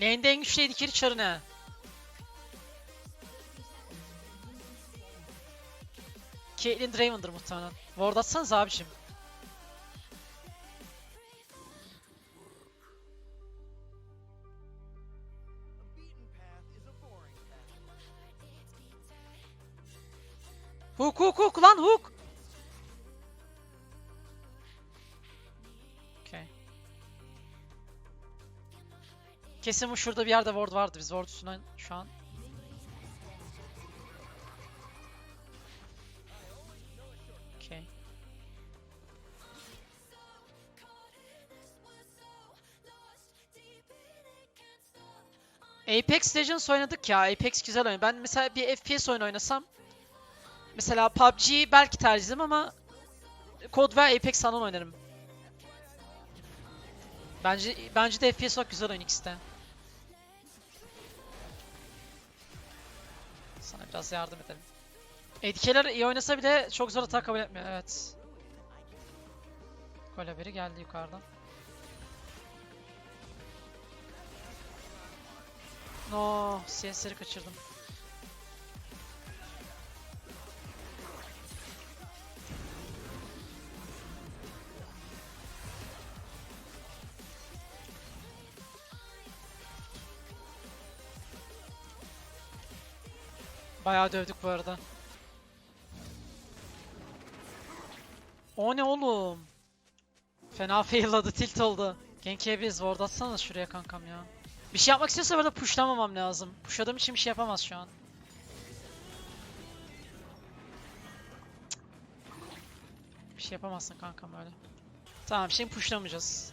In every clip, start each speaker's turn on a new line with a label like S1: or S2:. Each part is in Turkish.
S1: Lane'de en güçlü AD carry çarı ne? Caitlyn Draven'dır muhtemelen. Ward atsanız abicim. Hook hook hook lan hook. Kesin bu şurada bir yerde ward vardı. Biz ward üstünden şu an. Okay. Apex Legends oynadık ya. Apex güzel oyun. Ben mesela bir FPS oyun oynasam mesela PUBG belki tercihim ama Code veya Apex falan oynarım. Bence bence de FPS olarak güzel oyun ikisi de. Sana biraz yardım edelim. Edikeler iyi oynasa bile çok zor hata kabul etmiyor. Evet. Gol haberi geldi yukarıdan. No, CS'leri kaçırdım. Bayağı dövdük bu arada. O ne oğlum? Fena failladı, tilt oldu. Genk yiyebiliriz, ward atsana şuraya kankam ya. Bir şey yapmak istiyorsa burada pushlamamam lazım. Pushladığım için bir şey yapamaz şu an. Bir şey yapamazsın kankam öyle. Tamam şimdi pushlamayacağız.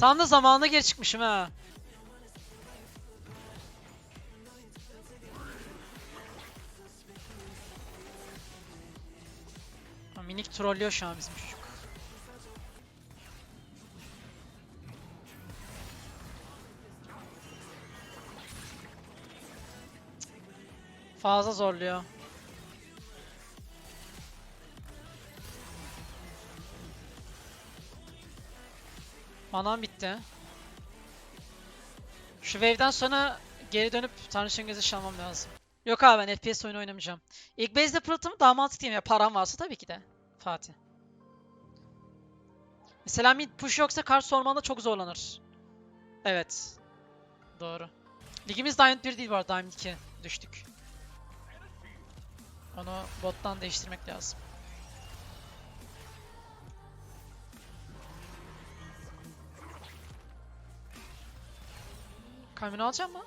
S1: Tam da zamanında geri çıkmışım ha. Minik trollüyor şu an bizim çocuk. Fazla zorluyor. Manam bitti. Şu wave'den sonra geri dönüp Tanrıçın gözü almam lazım. Yok abi ben FPS oyunu oynamayacağım. İlk base'de pırıltımı daha mantıklıyım ya. Param varsa tabii ki de. Fatih. Mesela mid push yoksa karşı ormanda çok zorlanır. Evet. Doğru. Ligimiz Diamond 1 değil var Diamond 2. Düştük. Onu bottan değiştirmek lazım. Kamyonu alacağım mı?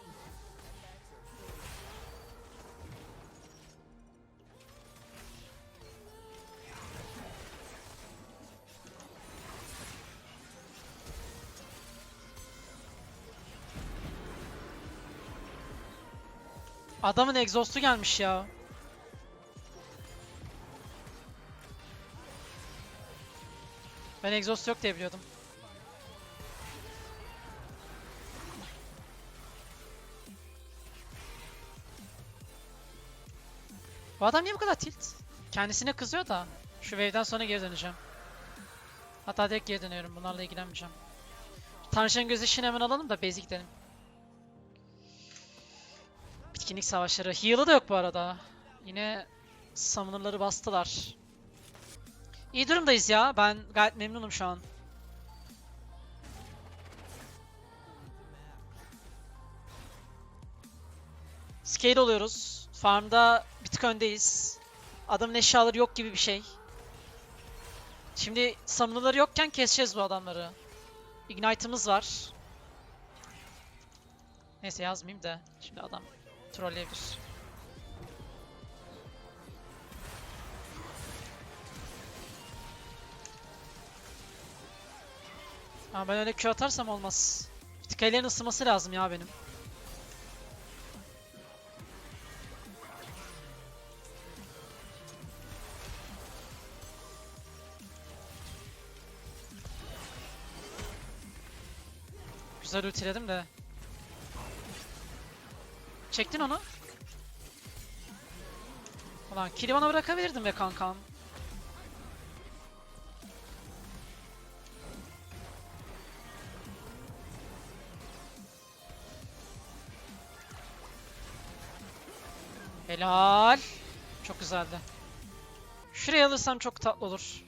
S1: Adamın egzostu gelmiş ya. Ben egzost yok diye biliyordum. Bu adam niye bu kadar tilt? Kendisine kızıyor da. Şu wave'den sonra geri döneceğim. Hatta direkt geri dönüyorum. Bunlarla ilgilenmeyeceğim. Tanrıçanın göz işini hemen alalım da base'e gidelim. Bitkinlik savaşları. Heal'ı da yok bu arada. Yine summoner'ları bastılar. İyi durumdayız ya. Ben gayet memnunum şu an. Scale oluyoruz. Farmda bir tık öndeyiz. Adamın eşyaları yok gibi bir şey. Şimdi summoner'ları yokken keseceğiz bu adamları. Ignite'ımız var. Neyse yazmayayım da şimdi adam trolleyebilir. Ama ben öyle Q atarsam olmaz. Bir tık ısınması lazım ya benim. Güzel ultiledim de. Çektin onu. Ulan kili bana bırakabilirdin be kankam. Helal. Çok güzeldi. Şuraya alırsam çok tatlı olur.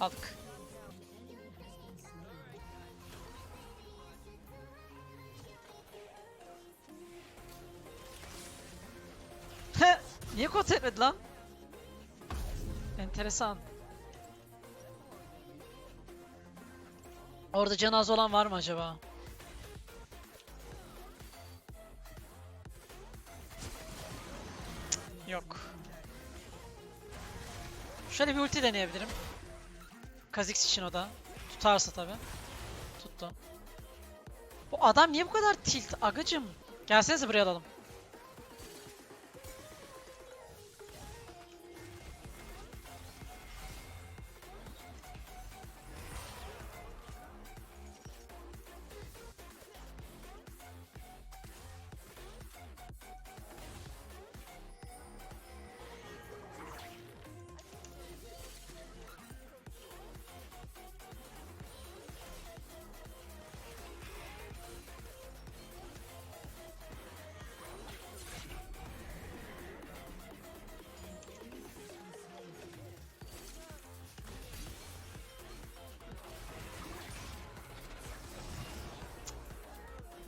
S1: Aldık. Niye kod etmedi lan? Enteresan. Orada cenaze olan var mı acaba? Yok. Şöyle bir ulti deneyebilirim. Kha'Zix için o da. Tutarsa tabi. Tuttu. Bu adam niye bu kadar tilt agacım? Gelsenize buraya alalım.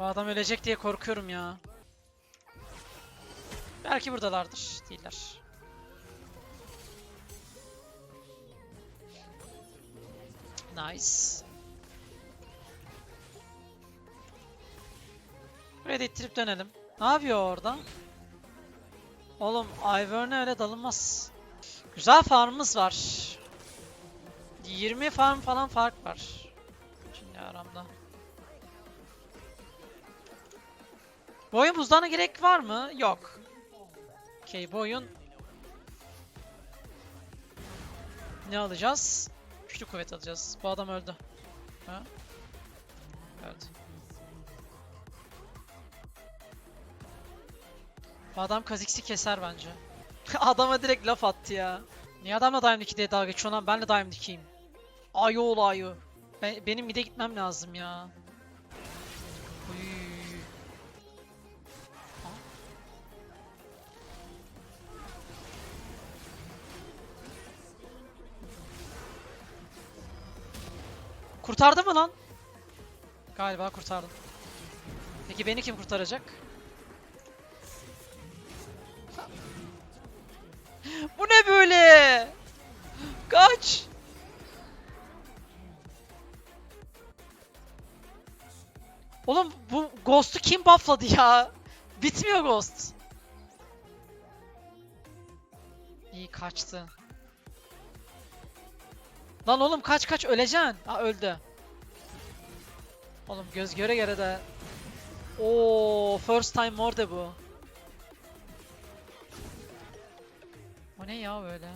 S1: Bu adam ölecek diye korkuyorum ya. Belki buradalardır. Değiller. Nice. Da ittirip dönelim. Ne yapıyor orada? Oğlum Ivern'e öyle dalınmaz. Güzel farmımız var. 20 farm falan fark var. Bu oyun buzdağına gerek var mı? Yok. Okey bu oyun... Ne alacağız? Güçlü kuvvet alacağız. Bu adam öldü. Ha? Öldü. Bu adam Kha'Zix'i keser bence. Adama direkt laf attı ya. Niye adamla Diamond 2 diye dalga geçiyor lan? Ben de Diamond 2'yim. Ayı ol ayı. Ben, benim mid'e gitmem lazım ya. Kurtardı mı lan? Galiba kurtardım. Peki beni kim kurtaracak? Bu ne böyle? Kaç! Oğlum bu Ghost'u kim buffladı ya? Bitmiyor Ghost. İyi kaçtı. Lan oğlum kaç kaç öleceksin. Ha öldü. Oğlum göz göre göre de. Oo first time morde bu. O ne ya böyle?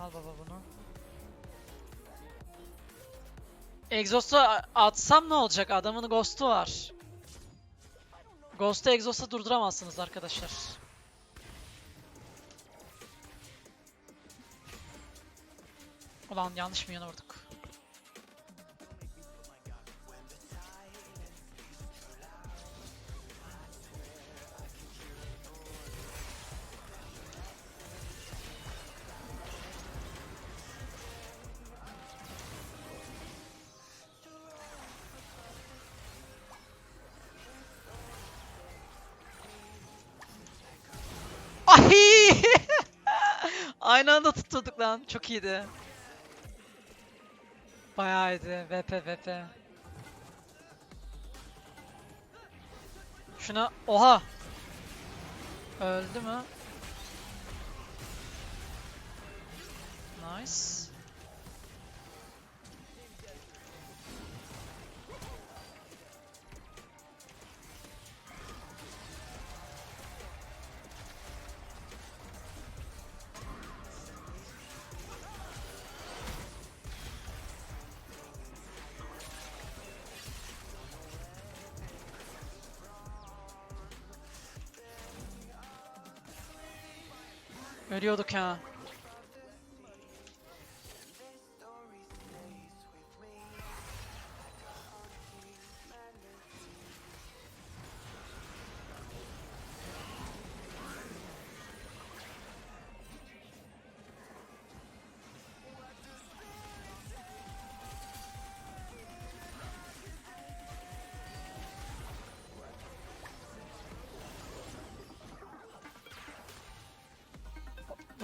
S1: Al baba bunu. Exhaust'u atsam ne olacak? Adamın ghost'u var. Ghost'u Exhaust'u durduramazsınız arkadaşlar. Ulan yanlış mı yana vurduk? Ay! Aynı anda tutturduk lan. Çok iyiydi. Bayağı iyiydi. VP VP. Şuna oha. Öldü mü? Nice. Ölüyorduk ha.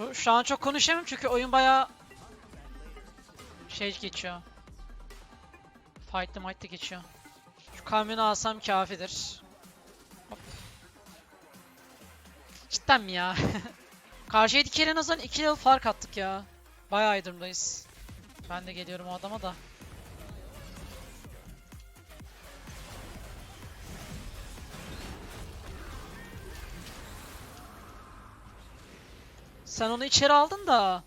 S1: Bu- Şu an çok konuşamam çünkü oyun bayağı şey geçiyor. Fight'lı might'lı geçiyor. Şu kamyonu alsam kafidir. Hop. Cidden mi ya? Karşıya dikeri en azından 2 level fark attık ya. Bayağı iyi durumdayız. Ben de geliyorum o adama da. Sen onu içeri aldın da.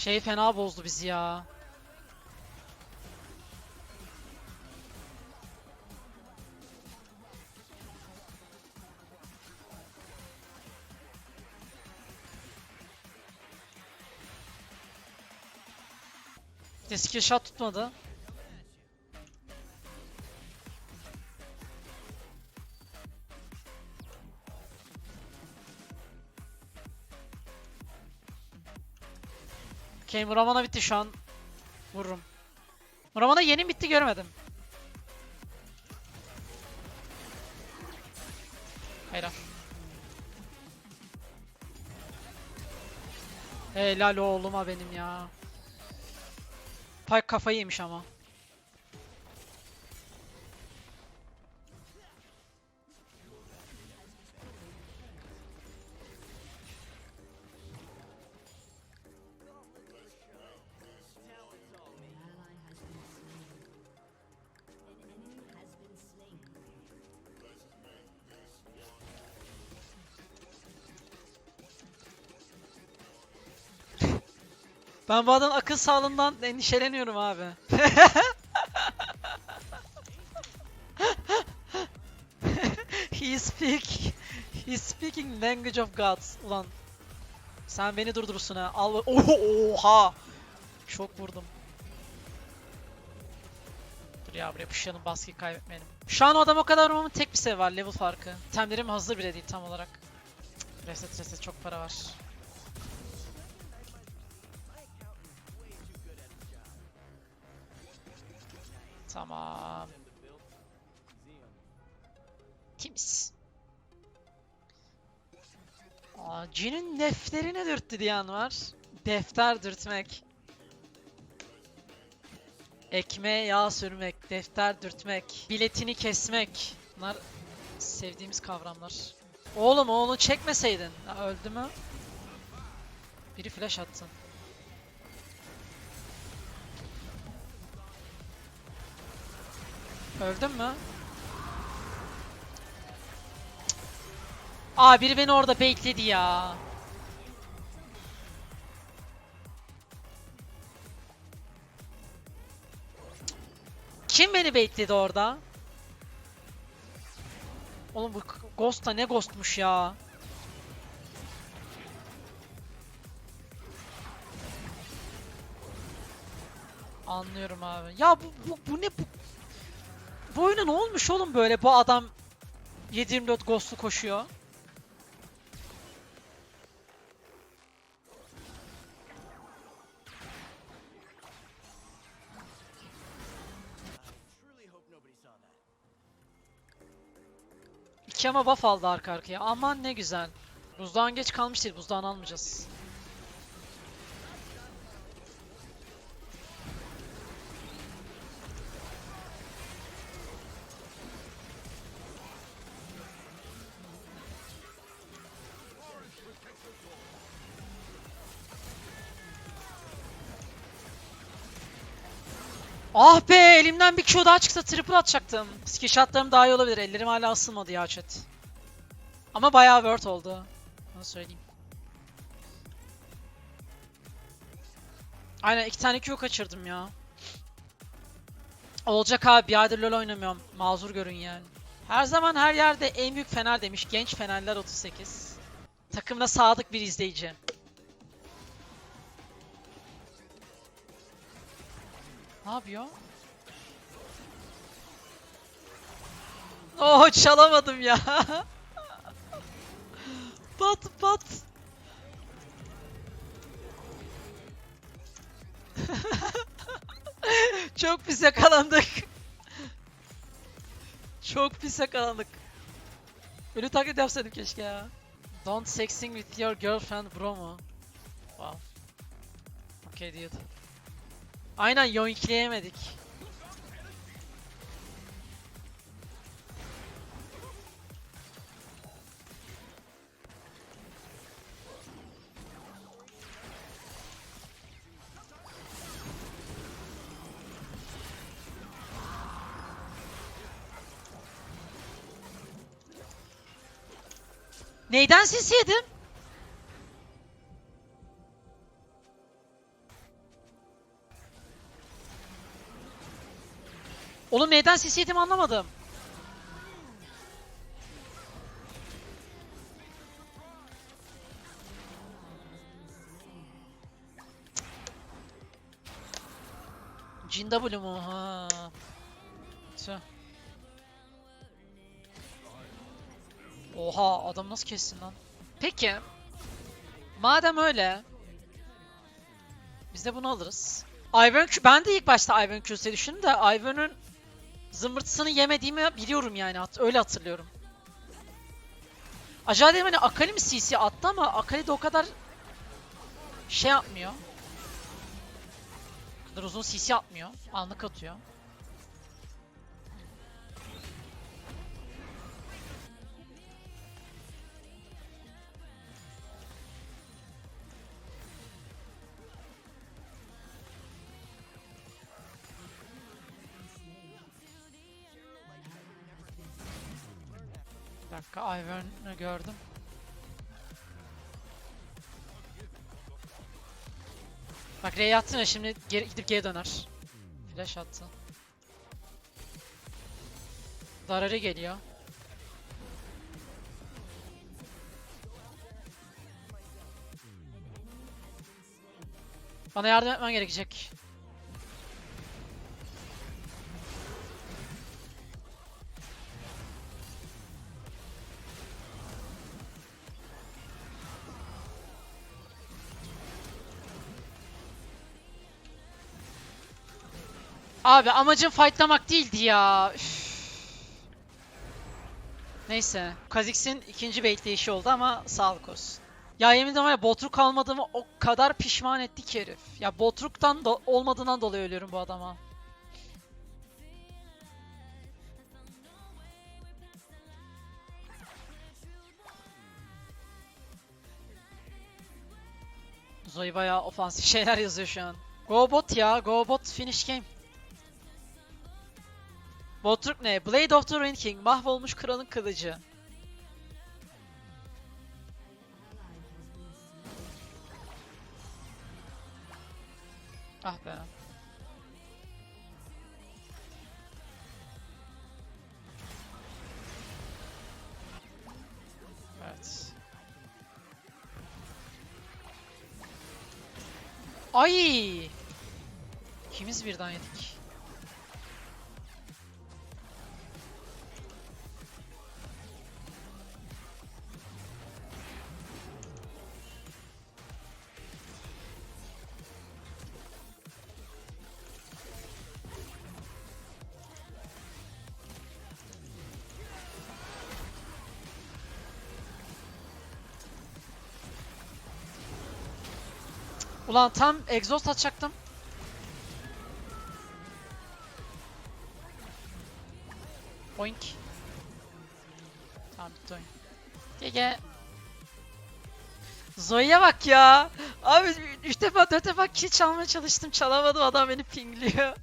S1: Şey fena bozdu bizi ya. Skill shot tutmadı. Okey Muramana bitti şu an. Vururum. Muramana yeni bitti görmedim. Helal. Helal oğluma benim ya. Pay kafayı yemiş ama. Ben bu adamın akıl sağlığından endişeleniyorum abi. he speak he speaking language of gods. Ulan sen beni durdurursun ha. Al Oho, oha. Çok vurdum. Dur ya buraya pushlayalım baskıyı kaybetmeyelim. Şu an o adam o kadar vurmamın tek bir sebebi var level farkı. Temlerim hazır bile değil tam olarak. Reset reset çok para var. Cinin defterini dürttü diyen var. Defter dürtmek. Ekmeğe yağ sürmek, defter dürtmek, biletini kesmek. Bunlar sevdiğimiz kavramlar. Oğlum o onu çekmeseydin. Ha, öldü mü? Biri flash attı. Öldün mü? Aa biri beni orada bekledi ya. Kim beni bekledi orada? Oğlum bu Ghost da ne Ghost'muş ya. Anlıyorum abi. Ya bu, bu, bu ne bu? Bu oyuna ne olmuş oğlum böyle? Bu adam 724 Ghost'lu koşuyor. Ama buff aldı arka arkaya. Aman ne güzel. Buzdağın geç kalmış değil. Buzdağını almayacağız. Ah be elimden bir Q daha çıksa triple atacaktım. Skill shotlarım daha iyi olabilir. Ellerim hala ısınmadı ya chat. Ama bayağı word oldu. Onu söyleyeyim. Aynen iki tane Q kaçırdım ya. Olacak abi bir aydır LoL oynamıyorum. Mazur görün yani. Her zaman her yerde en büyük fener demiş. Genç Fenerler 38. Takımda sadık bir izleyici. Ne yapıyor? Oh çalamadım ya. pat pat. Çok pis yakalandık. Çok pis yakalandık. Ölü taklit yapsaydım keşke ya. Don't sexting with your girlfriend bro mu? Wow. Okay dude. Aynen yoinkleyemedik. Neyden ses yedim? Oğlum neyden ses yedim anlamadım. Jin W mu? Ha. Oha adam nasıl kessin lan? Peki. Madem öyle. Biz de bunu alırız. Ivern Q- ben de ilk başta Ivern Q's'e düşündüm de Ivern'ın zımbırtısını yemediğimi biliyorum yani. Hat- öyle hatırlıyorum. Acaba dedim hani Akali mi CC attı ama Akali de o kadar şey yapmıyor. O kadar uzun CC atmıyor. Anlık atıyor. Ivern'ı gördüm. Bak R'ye attın ya şimdi geri, gidip geri döner. Flash attı. Dararı geliyor. Bana yardım etmen gerekecek. Abi amacım fightlamak değildi ya. Üf. Neyse. Kha'Zix'in ikinci baitleyişi oldu ama sağlık olsun. Ya yemin ederim ya Botruk almadığımı o kadar pişman etti ki herif. Ya Botruk'tan do- olmadığından dolayı ölüyorum bu adama. Zoe bayağı ofansif şeyler yazıyor şu an. Go bot ya, go bot finish game. Botruk ne? Blade of the Rain King, mahvolmuş kralın kılıcı. Ah be. Evet. Ay! İkimiz birden yedik. Ulan tam egzoz atacaktım. Oink. Tamam bitti oyun. Gege. Zoe'ye bak ya. Abi 3 defa 4 defa kill çalmaya çalıştım çalamadım adam beni pingliyor.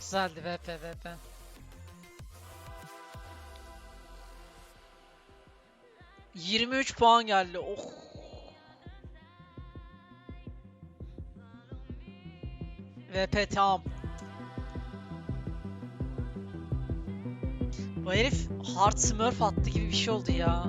S1: Güzeldi VP VP. ...23 puan geldi. Oh. VP tamam. Bu herif hard smurf attı gibi bir şey oldu ya.